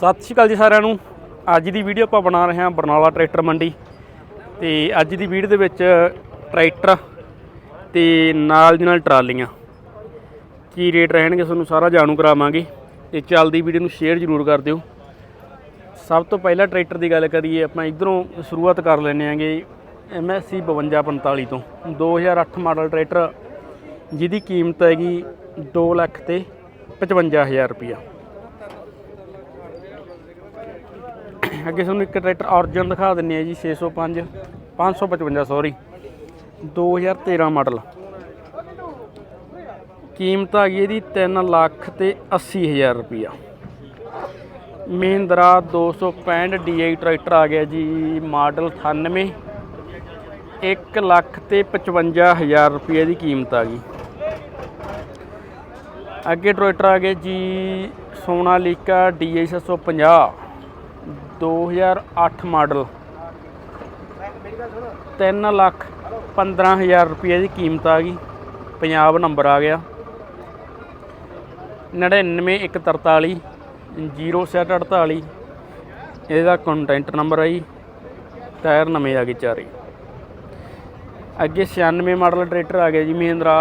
ਸਤਿ ਸ਼੍ਰੀ ਅਕਾਲ ਜੀ ਸਾਰਿਆਂ ਨੂੰ। ਅੱਜ ਦੀ ਵੀਡੀਓ ਆਪਾਂ ਬਣਾ ਰਹੇ ਹਾਂ ਬਰਨਾਲਾ ਟਰੈਕਟਰ ਮੰਡੀ। ਤੇ ਅੱਜ ਦੀ ਵੀਡੀਓ ਦੇ ਵਿੱਚ ਟਰੈਕਟਰ ਤੇ ਨਾਲ ਦੀ ਨਾਲ ਟਰਾਲੀਆਂ। ਕੀ ਰੇਟ ਰਹਿਣਗੇ ਤੁਹਾਨੂੰ ਸਾਰਾ ਜਾਣੂ ਕਰਾਵਾਂਗੇ। ਤੇ ਚੱਲਦੀ ਵੀਡੀਓ ਨੂੰ ਸ਼ੇਅਰ ਜ਼ਰੂਰ ਕਰ ਦਿਓ। ਸਭ ਤੋਂ ਪਹਿਲਾਂ ਟਰੈਕਟਰ ਦੀ ਗੱਲ ਕਰੀਏ, ਆਪਾਂ ਇਧਰੋਂ ਸ਼ੁਰੂਆਤ ਕਰ ਲੈਂਦੇ ਆਂਗੇ MSC 5245 ਤੋਂ। 2008 ਮਾਡਲ ਟਰੈਕਟਰ, ਜਿਹਦੀ ਕੀਮਤ ਹੈਗੀ 2 ਲੱਖ ਤੇ 55000 ਰੁਪਇਆ। ਅੱਗੇ ਤੁਹਾਨੂੰ ਇੱਕ ਟਰੈਕਟਰ ਔਰਜਨ ਦਿਖਾ ਦਿੰਨੇ ਆ ਜੀ 605 555 ਸੌਰੀ 2013 ਮਾਡਲ। ਕੀਮਤ ਆ ਗਈ ਇਹਦੀ 3 ਲੱਖ ਤੇ 80000 ਰੁਪਇਆ ਮਹਿੰਦਰਾ 265 DI ਟਰੈਕਟਰ ਆ ਗਿਆ ਜੀ, ਮਾਡਲ 98 1 ਲੱਖ ਤੇ 55000 ਰੁਪਏ ਦੀ ਕੀਮਤ ਆ ਗਈ। ਅੱਗੇ ਟਰੈਕਟਰ ਆ ਗਏ ਜੀ, ਸੋਨਾਲੀਕਾ DI 750 2008 ਮਾਡਲ। 3 ਲੱਖ 15000 ਰੁਪਏ ਦੀ ਕੀਮਤ ਆ ਗਈ। ਪੰਜਾਬ ਨੰਬਰ ਆ ਗਿਆ। 99143 0748 ਇਹਦਾ ਕੰਟੈਂਟ ਨੰਬਰ ਆ ਜੀ। ਟਾਇਰ ਨਵੇਂ ਆ ਗਏ ਚਾਰੇ। ਅੱਗੇ 96 ਮਾਡਲ ਟਰੈਕਟਰ ਆ ਗਿਆ ਜੀ ਮਹਿੰਦਰਾ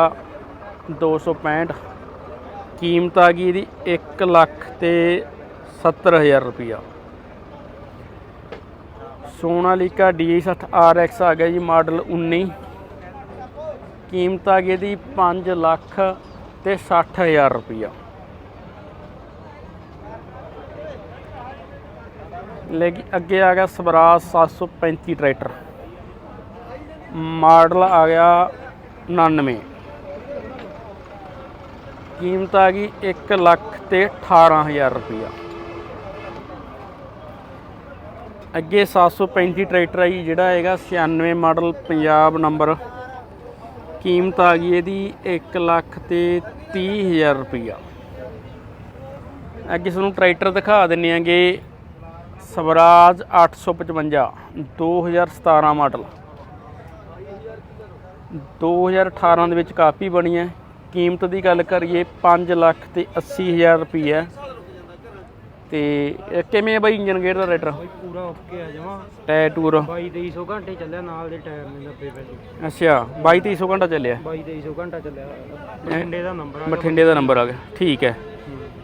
265 ਕੀਮਤ ਆ ਗਈ ਇਹਦੀ 1 ਲੱਖ ਤੇ 70000 ਰੁਪਇਆ। ਸੋਨਾਲੀਕਾ D60 RX ਆ ਗਿਆ ਜੀ, ਮਾਡਲ 19 ਕੀਮਤ ਆ ਗਈ ਦੀ 5 ਲੱਖ ਤੇ 60000 ਰੁਪਇਆ ਲੇਕਿਨ ਅੱਗੇ ਆ ਗਿਆ ਸਵਰਾਜ 735 ਟਰੈਕਟਰ। ਮਾਡਲ ਆ ਗਿਆ 99 ਕੀਮਤ ਆ ਗਈ 1 ਲੱਖ ਤੇ 18000 ਰੁਪਇਆ ਅੱਗੇ 735 ਟਰੈਕਟਰ ਆ ਜੀ, ਜਿਹੜਾ ਹੈਗਾ 96 ਮਾਡਲ ਪੰਜਾਬ ਨੰਬਰ। ਕੀਮਤ ਆ ਗਈ ਇਹਦੀ 1 ਲੱਖ ਤੇ 30000 ਰੁਪਇਆ ਅੱਗੇ ਤੁਹਾਨੂੰ ਟਰੈਕਟਰ ਦਿਖਾ ਦਿੰਨੇ ਆਂਗੇ ਸਵਰਾਜ 855 2017 ਮਾਡਲ। 2018 ਦੇ ਵਿੱਚ ਕਾਪੀ ਬਣੀ ਹੈ। ਕੀਮਤ ਦੀ ਗੱਲ ਕਰੀਏ 5 ਲੱਖ ਤੇ 80000 ਰੁਪਈਆ। ਤੇ ਇਹ ਕਿਵੇਂ ਹੈ ਬਾਈ ਇੰਜਨ ਗੇਅਰ ਦਾ ਰੇਟਰ ਬਈ ਪੂਰਾ ਓਕੇ ਆ ਜਮਾ। Tyre tour. 22 2300 ਘੰਟੇ ਚੱਲਿਆ ਨਾਲ ਦੇ ਟਾਇਰ ਨੇ 90 ਪੈਸੇ। ਅੱਛਾ 22 2300 ਘੰਟਾ ਚੱਲਿਆ? 22 2300 ਘੰਟਾ ਚੱਲਿਆ। ਬਠਿੰਡੇ ਦਾ ਨੰਬਰ ਆ ਬਠਿੰਡੇ ਦਾ ਨੰਬਰ ਆ ਗਿਆ। ਠੀਕ ਹੈ।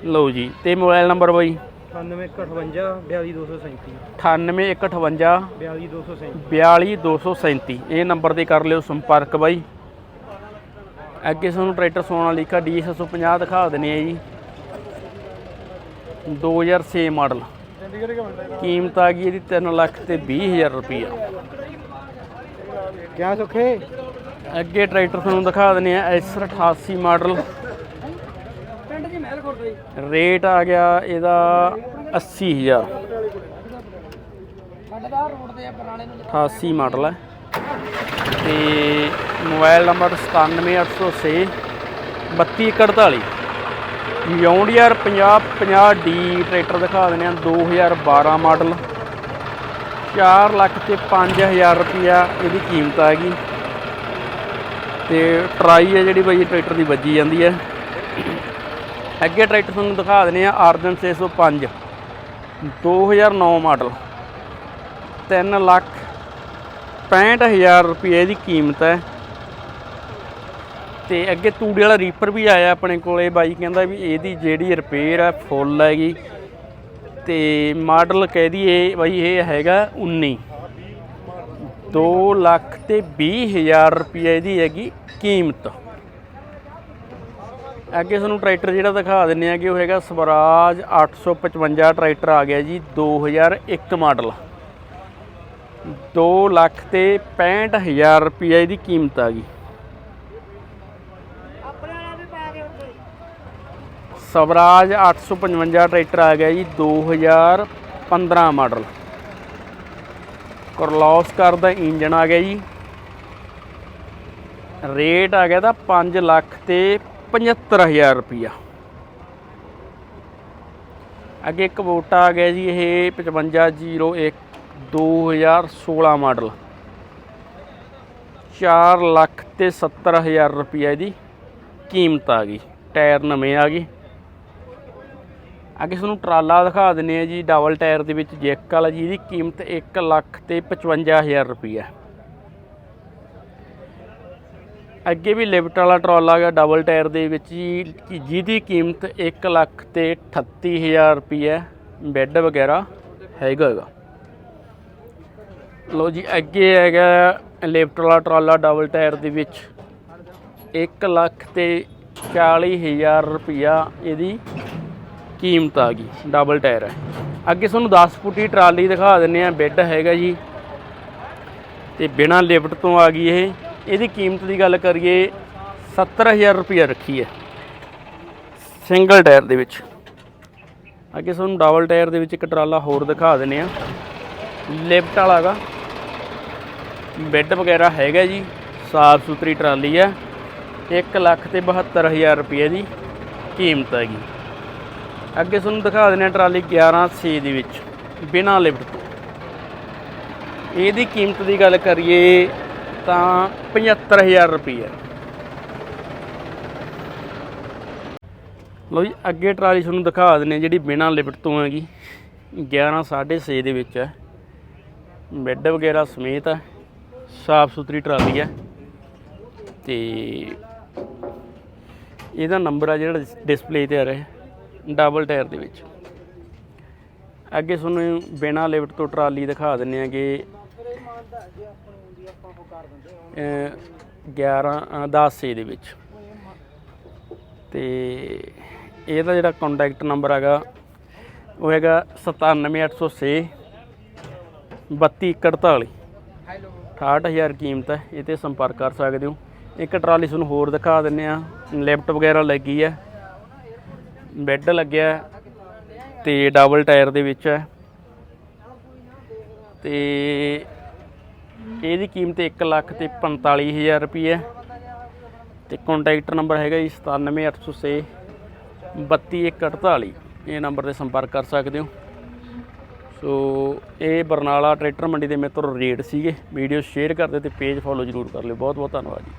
ਲਓ ਜੀ ਤੇ ਮੋਬਾਈਲ ਨੰਬਰ ਬਾਈ? 9158 42237 98158 42237 42237 ਇਹ ਨੰਬਰ ਤੇ ਕਰ ਲਿਓ ਸੰਪਰਕ ਬਾਈ। ਅੱਗੇ ਤੁਹਾਨੂੰ ਟਰੈਕਟਰ ਸੋਨਾਲੀਕਾ D750 ਦਿਖਾ ਦਿੰਨੇ ਆ ਜੀ। 2006 ਮਾਡਲ। ਕੀਮਤ ਆ ਗਈ ਇਹਦੀ 3 ਲੱਖ ਤੇ 20000 ਰੁਪਈਆ। ਕਿਆ ਸੁਖੇ? ਅੱਗੇ ਟਰੈਕਟਰ ਤੁਹਾਨੂੰ ਦਿਖਾ ਦਿੰਨੇ ਆ S88 ਮਾਡਲ। ਪਿੰਡ ਦੀ ਮਹਿਲ ਖੁਰਦਾ ਰੇਟ ਆ ਗਿਆ ਇਹਦਾ 80000 ਸਾਡੇ ਦਾ ਰੋਡ ਤੇ ਆ ਪੁਰਾਣੇ ਨੂੰ 88 ਮਾਡਲ ਹੈ ਤੇ ਮੋਬਾਈਲ ਨੰਬਰ 97806 3248 ਯੌਂਡੀਆਰ 50 50 ਡੀ ਟਰੈਕਟਰ ਦਿਖਾ ਦਿੰਦੇ ਆ 2012 ਮਾਡਲ। 4 ਲੱਖ ਤੇ 5000 ਰੁਪਿਆ ਇਹਦੀ ਕੀਮਤ ਆ ਗਈ ਤੇ ਟਰਾਈ ਹੈ ਜਿਹੜੀ ਬਈ ਟਰੈਕਟਰ ਦੀ ਵੱਜੀ ਜਾਂਦੀ ਹੈ। ਅੱਗੇ ਟਰੈਕਟਰ ਤੁਹਾਨੂੰ ਦਿਖਾ ਦਿੰਦੇ ਆ ਆਰਜਨ 605 2009 ਮਾਡਲ। 3 ਲੱਖ 65000 ਰੁਪਏ ਦੀ ਕੀਮਤ ਹੈ। ਤੇ ਅੱਗੇ ਤੂੜੀ ਵਾਲਾ ਰੀਪਰ ਵੀ ਆਇਆ ਆਪਣੇ ਕੋਲੇ। ਬਾਈ ਕਹਿੰਦਾ ਵੀ ਇਹਦੀ ਜਿਹੜੀ ਰਿਪੇਅਰ ਆ ਫੁੱਲ ਹੈਗੀ ਤੇ ਮਾਡਲ ਕਹਿ ਦਈਏ ਬਾਈ ਇਹ ਹੈਗਾ 19 2 ਲੱਖ ਤੇ 20000 ਰੁਪਏ ਦੀ ਹੈਗੀ ਕੀਮਤ। ਅੱਗੇ ਤੁਹਾਨੂੰ ਟਰੈਕਟਰ ਜਿਹੜਾ ਦਿਖਾ ਦਿੰਨੇ ਆਗੇ, ਉਹ ਹੈਗਾ ਸਵਰਾਜ 855 ਟਰੈਕਟਰ ਆ ਗਿਆ ਜੀ 2001 ਮਾਡਲ 2 ਲੱਖ ਤੇ 65000 ਰੁਪਏ ਦੀ ਕੀਮਤ ਆ ਗਈ। ਸਵਰਾਜ 855 ਟਰੈਕਟਰ ਆ ਗਿਆ ਜੀ 2015 ਮਾਡਲ। ਕਰਲੌਸਕਰ ਦਾ ਇੰਜਨ ਆ ਗਿਆ ਜੀ। ਰੇਟ ਆ ਗਿਆ ਦਾ 5 ਲੱਖ ਤੇ 75000 ਰੁਪਿਆ ਅੱਗੇ ਇੱਕ ਵੋਟਾ ਆ ਗਿਆ ਜੀ, ਇਹ 5501 2016 ਮਾਡਲ। 4 ਲੱਖ ਤੇ 70000 ਰੁਪਏ ਦੀ ਕੀਮਤ ਆ ਗਈ, ਟਾਇਰ ਨਵੇਂ ਆ ਗਏ। ਅੱਗੇ ਤੁਹਾਨੂੰ ਟਰਾਲਾ ਦਿਖਾ ਦਿੰਨੇ ਆ ਜੀ, ਡਬਲ ਟਾਇਰ ਦੇ ਵਿੱਚ ਜੈਕ ਵਾਲਾ ਜੀ, ਇਹਦੀ ਕੀਮਤ 1 ਲੱਖ ਤੇ 55000 ਰੁਪਈਆ। ਅੱਗੇ ਵੀ ਲਿਫਟ ਵਾਲਾ ਟਰਾਲਾ ਹੈਗਾ, ਡਬਲ ਟਾਇਰ ਦੇ ਵਿੱਚ ਜੀ, ਕਿ ਜਿਹਦੀ ਕੀਮਤ 1 ਲੱਖ ਤੇ 38000 ਰੁਪਈਆ, ਬੈੱਡ ਵਗੈਰਾ ਹੈਗਾ ਹੈਗਾ। ਲੋ ਜੀ, ਅੱਗੇ ਹੈਗਾ ਲਿਫਟ ਵਾਲਾ ਟਰਾਲਾ, ਡਬਲ ਟਾਇਰ ਦੇ ਵਿੱਚ। 1 ਲੱਖ ਤੇ 40000 ਰੁਪਈਆ ਇਹਦੀ ਕੀਮਤ ਆ ਗਈ ਡਬਲ ਟਾਇਰ ਹੈ ਅੱਗੇ ਤੁਹਾਨੂੰ 10 ਫੁੱਟੀ ਟਰਾਲੀ ਦਿਖਾ ਦਿੰਨੇ ਆ ਬੈੱਡ ਹੈਗਾ ਜੀ। ਤੇ ਬਿਨਾ ਲਿਫਟ ਤੋਂ ਆ ਗਈ ਇਹ। ਇਹਦੀ ਕੀਮਤ ਦੀ ਗੱਲ ਕਰੀਏ 70000 ਰੁਪਈਆ ਰੱਖੀ ਹੈ ਸਿੰਗਲ ਟਾਇਰ ਦੇ ਵਿੱਚ। ਅੱਗੇ ਤੁਹਾਨੂੰ ਡਬਲ ਟਾਇਰ ਦੇ ਵਿੱਚ ਇੱਕ ਟਰਾਲਾ ਹੋਰ ਦਿਖਾ ਦਿੰਨੇ ਆ ਲਿਫਟ ਵਾਲਾ ਹੈਗਾ ਬੈੱਡ ਵਗੈਰਾ ਹੈਗਾ ਜੀ ਸਾਫ਼ ਸੁਥਰੀ ਟਰਾਲੀ ਹੈ। 1 ਲੱਖ ਤੇ 72000 ਰੁਪਏ ਦੀ ਕੀਮਤ ਹੈਗੀ। ਅੱਗੇ ਤੁਹਾਨੂੰ ਦਿਖਾ ਦਿੰਦੇ ਹਾਂ ਟਰਾਲੀ 11 ਸੀ ਦੇ ਵਿੱਚ, ਬਿਨਾ ਲਿਫਟ ਤੋਂ। ਇਹਦੀ ਕੀਮਤ ਦੀ ਗੱਲ ਕਰੀਏ ਤਾਂ 75000 ਰੁਪਏ ਲੋ ਜੀ, ਅੱਗੇ ਟਰਾਲੀ ਤੁਹਾਨੂੰ ਦਿਖਾ ਦਿੰਦੇ ਹਾਂ ਜਿਹੜੀ ਬਿਨਾ ਲਿਫਟ ਤੋਂ ਹੈਗੀ। 11 6.5 ਦੇ ਵਿੱਚ ਹੈ। ਬੈੱਡ ਵਗੈਰਾ ਸਮੇਤ ਹੈ। ਸਾਫ਼ ਸੁਥਰੀ ਟਰਾਲੀ ਹੈ। ਤੇ ਇਹਦਾ ਨੰਬਰ ਆ ਜਿਹੜਾ ਡਿਸਪਲੇ ਤੇ ਆ ਰਿਹਾ ਡਬਲ ਟਾਇਰ ਦੇ ਵਿੱਚ। ਅੱਗੇ ਤੁਹਾਨੂੰ ਬਿਨਾ ਲਿਫਟ ਤੋਂ ਟਰਾਲੀ ਦਿਖਾ ਦਿੰਨੇ ਆਗੇ 11 ਅ, 10 ਸੇ ਦੇ ਵਿੱਚ। ਤੇ ਇਹਦਾ ਜਿਹੜਾ ਕੰਟੈਕਟ ਨੰਬਰ ਹੈਗਾ ਉਹ ਹੈਗਾ 97806 3248 68000 ਕੀਮਤ ਹੈ ਇਹ ਤੇ ਸੰਪਰਕ ਕਰ ਸਕਦੇ ਹੋ। ਇੱਕ ਟਰਾਲੀ ਤੁਹਾਨੂੰ ਹੋਰ ਦਿਖਾ ਦਿੰਨੇ ਆ। ਲਿਫਟ ਵਗੈਰਾ ਲੱਗੀ ਹੈ ਬੈੱਡ ਲੱਗਿਆ ਹੈ ਤੇ ਡਬਲ ਟਾਇਰ ਦੇ ਵਿੱਚ ਹੈ ਤੇ ਇਹਦੀ ਕੀਮਤ 1 ਲੱਖ ਤੇ 45000 ਰੁਪਏ ਹੈ ਤੇ ਕੰਟੈਕਟ ਨੰਬਰ ਹੈਗਾ ਜੀ 97806 32148 ਇਹ ਨੰਬਰ ਤੇ ਸੰਪਰਕ ਕਰ ਸਕਦੇ ਹੋ। ਸੋ ਇਹ ਬਰਨਾਲਾ ਟਰੈਕਟਰ ਮੰਡੀ ਦੇ ਮੇਰੇ ਤੋਂ ਰੇਟ ਸੀਗੇ। ਵੀਡੀਓ ਸ਼ੇਅਰ ਕਰ ਦਿਓ ਤੇ ਪੇਜ ਫੋਲੋ ਜ਼ਰੂਰ ਕਰ ਲਿਓ। ਬਹੁਤ ਬਹੁਤ ਧੰਨਵਾਦ ਜੀ।